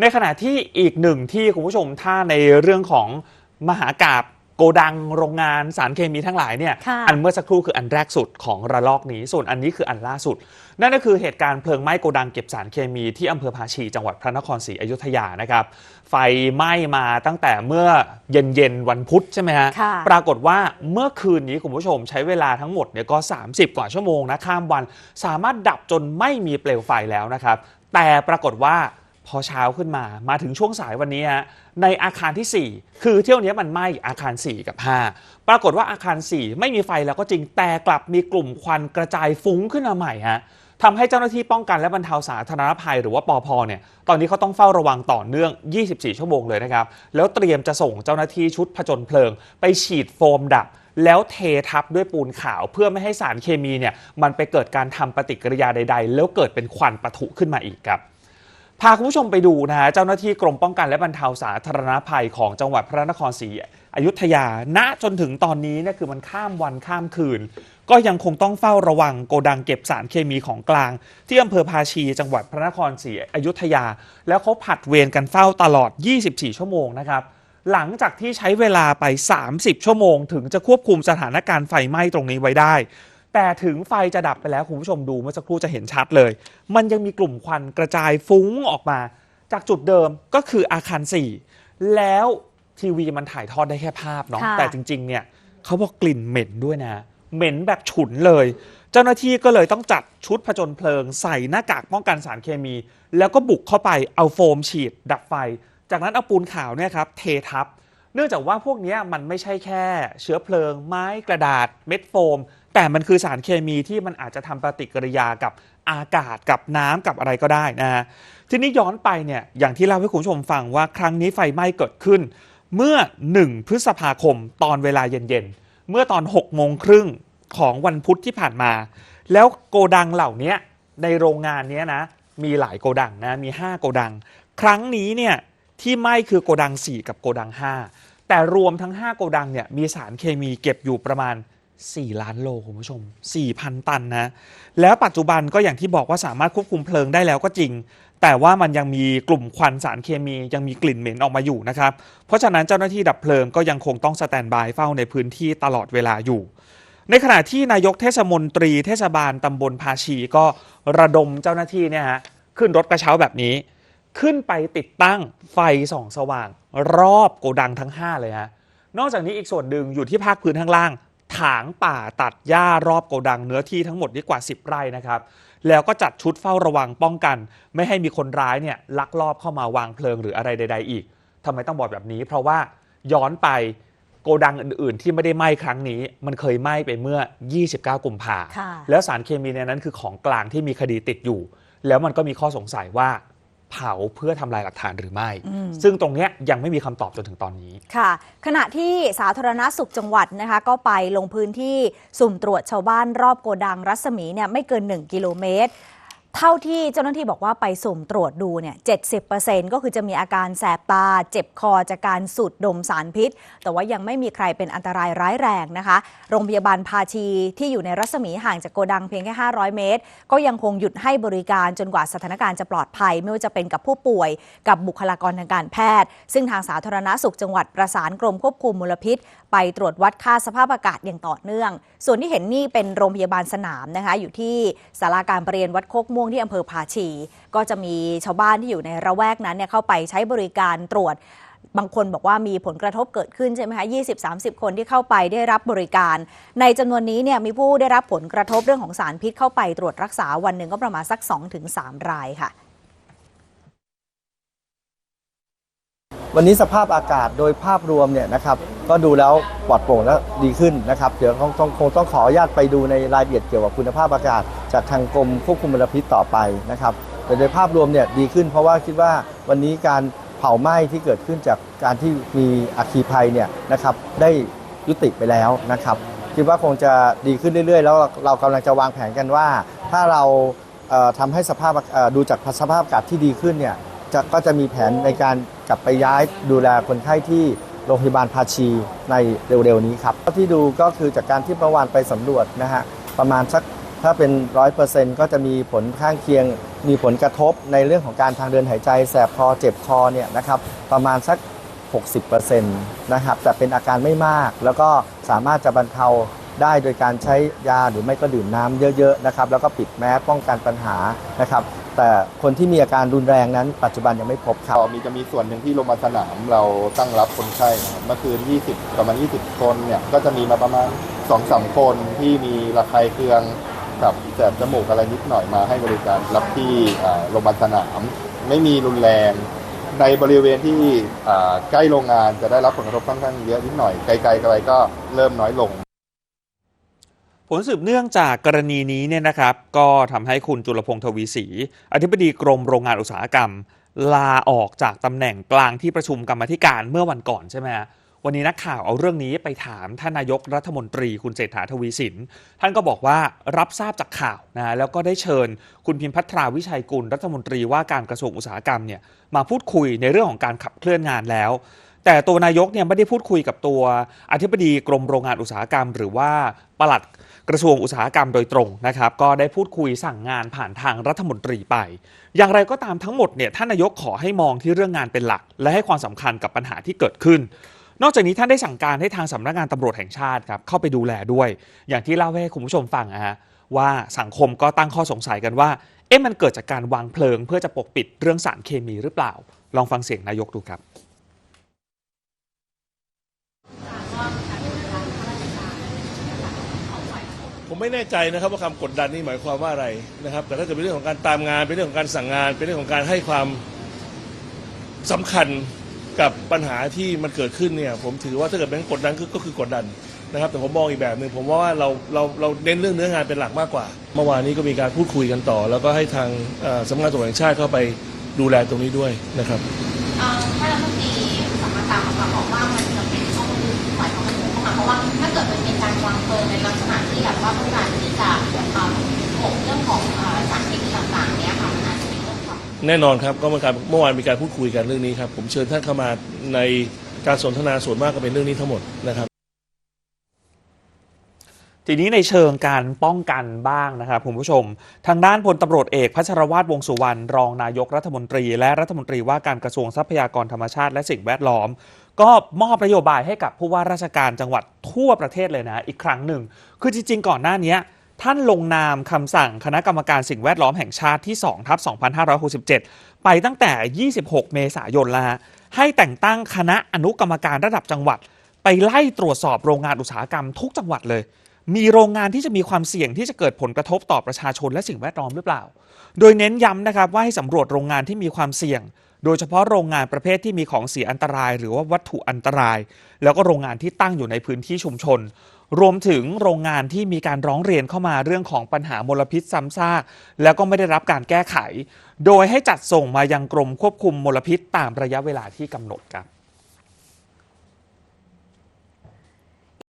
ในขณะที่อีกหนึ่งที่คุณผู้ชมถ้าในเรื่องของมหากาบโกดังโรงงานสารเคมีทั้งหลายเนี่ยค่ะอันเมื่อสักครู่คืออันแรกสุดของระลอกนี้ ส่วนอันนี้คืออันล่าสุด นั่นก็คือเหตุการณ์เพลิงไหม้โกดังเก็บสารเคมีที่อำเภอภาชีจังหวัดพระนครศรีอยุธยานะครับ ไฟไหม้มาตั้งแต่เมื่อเย็นๆวันพุธใช่ไหมฮะค่ะปรากฏว่าเมื่อคืนนี้คุณผู้ชมใช้เวลาทั้งหมดเนี่ยก็ 30 กว่าชั่วโมงนะข้ามวัน สามารถดับจนไม่มีเปลวไฟแล้วนะครับแต่ปรากฏว่า พอเช้าขึ้นมามาถึงช่วงสายวันนี้ฮะในอาคารที่ 4 คือเที่ยวนี้มันไหม้อาคาร 4 กับ 5 ปรากฏว่าอาคาร 4 ไม่มีไฟแล้วก็จริงแต่กลับมีกลุ่มควันกระจายฟุ้งขึ้นมาใหม่ฮะทำให้เจ้าหน้าที่ป้องกันและบรรเทาสาธารณภัยหรือว่าปอพเนี่ยตอนนี้เขาต้องเฝ้าระวังต่อเนื่อง 24 ชั่วโมงเลยนะครับ แล้วเตรียมจะส่งเจ้าหน้าที่ชุดผจญเพลิง ไปฉีดโฟมดับแล้วเททับด้วยปูนขาวเพื่อไม่ให้สารเคมีเนี่ยมันไปเกิดการทำปฏิกิริยาใด ๆ แล้วเกิดเป็นควันปะทุขึ้นมาอีกครับ พาคุณผู้ชมไปดูนะฮะเจ้าหน้าที่กรมป้องกันและบรรเทาสาธารณภัยของจังหวัดพระนครศรีอยุธยา ณ จนถึงตอนนี้เนี่ยคือมันข้ามวันข้ามคืน ก็ยังคงต้องเฝ้าระวังโกดังเก็บสารเคมีของกลาง ที่อำเภอภาชีจังหวัดพระนครศรีอยุธยา แล้วเขาผัดเวรกันเฝ้าตลอด 24 ชั่วโมงนะครับ หลังจากที่ใช้เวลาไป 30 ชั่วโมง ถึงจะควบคุมสถานการณ์ไฟไหม้ตรงนี้ไว้ได้ แต่ถึงไฟจะดับไปแล้วคุณผู้ชมดูเมื่อสักครู่จะเห็นชัดเลย มันยังมีกลุ่มควันกระจายฟุ้งออกมา จากจุดเดิมก็คืออาคาร 4 แล้วทีวีมันถ่ายทอดได้แค่ภาพเนาะค่ะ แต่จริง ๆ เนี่ยเขาบอกกลิ่นเหม็นด้วยนะ เหม็นแบบฉุนเลย เจ้าหน้าที่ก็เลยต้องจัดชุดผจญเพลิง ใส่หน้ากากป้องกันสารเคมี แล้วก็บุกเข้าไปเอาโฟมฉีด ดับไฟ จากนั้นเอาปูนขาวเนี่ยครับเททับเนื่องจากว่าพวกนี้มันไม่ใช่แค่ เชื้อเพลิง ไม้กระดาษเม็ดโฟม แต่มันคือสารเคมีที่มันอาจจะทำปฏิกิริยากับอากาศกับน้ำกับอะไรก็ได้นะฮะทีนี้ย้อนไปเนี่ยอย่างที่เล่าให้คุณผู้ชมฟังว่าครั้งนี้ไฟไหม้เกิดขึ้น เมื่อ 1 พฤษภาคมตอนเวลาเย็นๆ เมื่อตอน6โมงครึ่งของวันพุธที่ผ่านมา แล้วโกดังเหล่านี้ในโรงงานนี้นะมีหลายโกดังนะมี 5 โกดัง ครั้งนี้เนี่ยที่ไหม้คือโกดัง 4 กับโกดัง 5 แต่รวมทั้ง 5 โกดังเนี่ยมีสารเคมีเก็บอยู่ประมาณ 4 ล้านโลคุณผู้ชม 4,000 ตันนะ แล้วปัจจุบันก็อย่างที่บอกว่าสามารถควบคุมเพลิงได้แล้วก็จริง แต่ว่ามันยังมีกลุ่มควันสารเคมียังมีกลิ่นเหม็นออกมาอยู่นะครับ เพราะฉะนั้นเจ้าหน้าที่ดับเพลิงก็ยังคงต้องสแตนบายเฝ้าในพื้นที่ตลอดเวลาอยู่ในขณะที่นายกเทศมนตรีเทศบาลตำบลภาชีก็ระดมเจ้าหน้าที่เนี่ยฮะขึ้นรถกระเช้าแบบนี้ ขึ้นไปติดตั้งไฟส่องสว่างรอบโกดังทั้ง 5 เลยฮะนอกจากนี้อีกส่วนหนึ่งอยู่ที่ภาคพื้นข้างล่าง ถางป่าตัดหญ้ารอบโกดังเนื้อที่ทั้งหมดนี่กว่า 10 ไร่นะครับแล้วก็จัดชุดเฝ้าระวังป้องกัน ไม่ให้มีคนร้ายเนี่ยลักลอบเข้ามาวางเพลิงหรืออะไรใด ๆ อีกทำไมต้องบอกแบบนี้ เพราะว่าย้อนไปโกดังอื่น ๆ ที่ไม่ได้ไหม้ครั้งนี้ มันเคยไหม้ไปเมื่อ 29 กุมภาค่ะแล้วสารเคมีในนั้นคือของกลางที่มีคดีติดอยู่ แล้วมันก็มีข้อสงสัยว่า เผาเพื่อทำลายหลักฐานหรือไม่อืมซึ่งตรงเนี้ยยังไม่มีคำตอบจนถึงตอนนี้ ค่ะ ขณะที่สาธารณสุขจังหวัดนะคะก็ไปลงพื้นที่สุ่มตรวจชาวบ้านรอบโกดังรัศมีเนี่ยไม่เกิน 1 กิโลเมตร เท่าที่เจ้าหน้าที่บอกว่าไปสุ่มตรวจดูเนี่ย 70%ก็คือจะมีอาการแสบตา เจ็บคอจากการสูดดมสารพิษ แต่ว่ายังไม่มีใครเป็นอันตรายร้ายแรงนะคะ โรงพยาบาลภาชีที่อยู่ในรัศมีห่างจากโกดังเพียงแค่ 500 เมตร ก็ยังคงหยุดให้บริการจนกว่าสถานการณ์จะปลอดภัย ไม่ว่าจะเป็นกับผู้ป่วย กับบุคลากรทางการแพทย์ ซึ่งทางสาธารณสุขจังหวัดประสานกรมควบคุมมลพิษไปตรวจวัดค่าสภาพอากาศอย่างต่อเนื่อง ส่วนที่เห็นนี่เป็นโรงพยาบาลสนามนะคะ อยู่ที่ศาลาการประเรียนวัดโคกม่วงที่อำเภอภาชี ก็จะมีชาวบ้านที่อยู่ในระแวกนั้นเนี่ยเข้าไปใช้บริการตรวจบางคนบอกว่ามีผลกระทบเกิดขึ้นใช่ไหมคะ 20-30 คนที่เข้าไปได้รับบริการ ในจำนวนนี้เนี่ยมีผู้ได้รับผลกระทบเรื่องของสารพิษเข้าไปตรวจรักษาวันหนึ่งก็ประมาณสัก 2-3 รายค่ะ วันนี้สภาพอากาศโดยภาพรวมเนี่ยนะครับ ก็ดูแล้วปลอดโปร่งและดีขึ้นนะครับ เดี๋ยวคงต้องคงต้องขออนุญาตไปดูในรายละเอียดเกี่ยวกับคุณภาพอากาศ จากทางกรมควบคุมมลพิษต่อไปนะครับแต่โดยภาพรวมเนี่ยดีขึ้น เพราะว่าคิดว่าวันนี้การเผาไหม้ที่เกิดขึ้นจากการที่มีอัคคีภัยเนี่ยนะครับได้ยุติไปแล้วนะครับ คิดว่าคงจะดีขึ้นเรื่อยๆ แล้วเราเรากำลังจะวางแผนกันว่า ถ้าเราเอ่อทำให้สภาพดูจากสภาพอากาศที่ดีขึ้นเนี่ยก็จะมีแผนในการกลับไปย้ายดูแลคนไข้ที่ โรงพยาบาลภาชีในเร็วๆนี้ครับที่ดูก็คือจากการที่เมื่อวานไปสำรวจนะฮะประมาณสักถ้าเป็นร้อยเปอร์เซ็นต์ก็จะมีผลข้างเคียง มีผลกระทบในเรื่องของการทางเดินหายใจ แสบคอเจ็บคอเนี่ยนะครับประมาณสัก 60%นะครับแต่เป็นอาการไม่มาก แล้วก็สามารถจะบรรเทาได้โดยการใช้ยาหรือไม่ก็ดื่มน้ำเยอะๆนะครับแล้วก็ปิดแมสป้องกันปัญหานะครับ แต่คนที่มีอาการรุนแรงนั้น ปัจจุบันยังไม่พบครับ มีจะมีส่วนหนึ่งที่โรงพยาบาลสนามเราตั้งรับคนไข้นะครับเมื่อคืน 20 ประมาณ 20 คนเนี่ย ก็จะมีมาประมาณ2-3คนที่มีระคายเคืองกับแสบจมูกอะไรนิดหน่อยมาให้บริการรับที่อ่าโรงพยาบาลสนาม ไม่มีรุนแรง ในบริเวณที่อ่าใกล้โรงงานจะได้รับผลกระทบค่อนข้างเยอะนิดหน่อยไกลๆไกลก็เริ่มน้อยลง ผลสืบเนื่องจากกรณีนี้เนี่ยนะครับ ก็ทำให้คุณจุลพงษ์ทวีศรีอธิบดีกรมโรงงานอุตสาหกรรม ลาออกจากตำแหน่งกลางที่ประชุมกรรมธิการเมื่อวันก่อนใช่ไหมฮะ วันนี้นักข่าวเอาเรื่องนี้ไปถามท่านนายกรัฐมนตรีคุณเศรษฐาทวีสิน ท่านก็บอกว่ารับทราบจากข่าวนะแล้วก็ได้เชิญคุณพิมพัทราวิชัยกุลรัฐมนตรีว่าการกระทรวงอุตสาหกรรมเนี่ยมาพูดคุยในเรื่องของการขับเคลื่อนงานแล้ว แต่ตัวนายกเนี่ยไม่ได้พูดคุยกับตัวอธิบดีกรมโรงงานอุตสาหกรรม หรือว่าปลัดกระทรวงอุตสาหกรรมโดยตรงนะครับก็ได้พูดคุยสั่งงานผ่านทางรัฐมนตรีไป อย่างไรก็ตามทั้งหมดเนี่ยท่านนายกขอให้มองที่เรื่องงานเป็นหลัก และให้ความสำคัญกับปัญหาที่เกิดขึ้น นอกจากนี้ท่านได้สั่งการให้ทางสำนักงานตำรวจแห่งชาติครับเข้าไปดูแลด้วย อย่างที่เล่าให้คุณผู้ชมฟังนะฮะว่าสังคมก็ตั้งข้อสงสัยกันว่าเอ๊ะมันเกิดจากการวางเพลิง เพื่อจะปกปิดเรื่องสารเคมีหรือเปล่า ลองฟังเสียงนายกดูครับผมไม่แน่ใจนะครับว่าคำกดดันนี่หมายความว่าอะไรนะครับ แต่ถ้าเกิดเป็นเรื่องของการตามงานเป็นเรื่องของการสั่งงาน เป็นเรื่องของการให้ความสำคัญ กับปัญหาที่มันเกิดขึ้นเนี่ยผมถือว่าถ้าเกิดเป็นกดดันก็ก็คือกดดันนะครับแต่ผมมองอีกแบบหนึ่งผมว่าเราเราเราเน้นเรื่องเนื้องานเป็นหลักมากกว่า เมื่อวานนี้ก็มีการพูดคุยกันต่อ แล้วก็ให้ทางสำนักงานตำรวจแห่งชาติเข้าไปดูแลตรงนี้ด้วยนะครับท่านรัฐมนตรี แน่นอนครับก็เมื่อการเมื่อวานมีการพูดคุยกันเรื่องนี้ครับ ผมเชิญท่านเข้ามาในการสนทนาส่วนมากก็เป็นเรื่องนี้ทั้งหมดนะครับ ทีนี้ในเชิงการป้องกันบ้างนะครับคุณผู้ชม ทางด้านพลตำรวจเอกพัชรวาทวงสุวรรณรองนายกรัฐมนตรี และรัฐมนตรีว่าการกระทรวงทรัพยากรธรรมชาติและสิ่งแวดล้อม ก็มอบนโยบายให้กับผู้ว่าราชการจังหวัดทั่วประเทศเลยนะ อีกครั้งหนึ่ง คือจริงๆ ก่อนหน้านี้ ท่านลงนามคำสั่งคณะกรรมการสิ่งแวดล้อมแห่งชาติที่2ทับ2567 ไปตั้งแต่ 26 เมษายนแล้วฮะให้แต่งตั้งคณะอนุกรรมการระดับจังหวัด ไปไล่ตรวจสอบโรงงานอุตสาหกรรมทุกจังหวัดเลย มีโรงงานที่จะมีความเสี่ยงที่จะเกิดผลกระทบต่อประชาชนและสิ่งแวดล้อมหรือเปล่า โดยเน้นย้ำนะครับว่าให้สำรวจโรงงานที่มีความเสี่ยง โดยเฉพาะโรงงานประเภทที่มีของเสียอันตราย หรือว่าวัตถุอันตราย แล้วก็โรงงานที่ตั้งอยู่ในพื้นที่ชุมชน รวมถึงโรงงานที่มีการร้องเรียนเข้ามาเรื่องของปัญหามลพิษซ้ำซากแล้วก็ไม่ได้รับการแก้ไข โดยให้จัดส่งมายังกรมควบคุมมลพิษตามระยะเวลาที่กำหนดครับ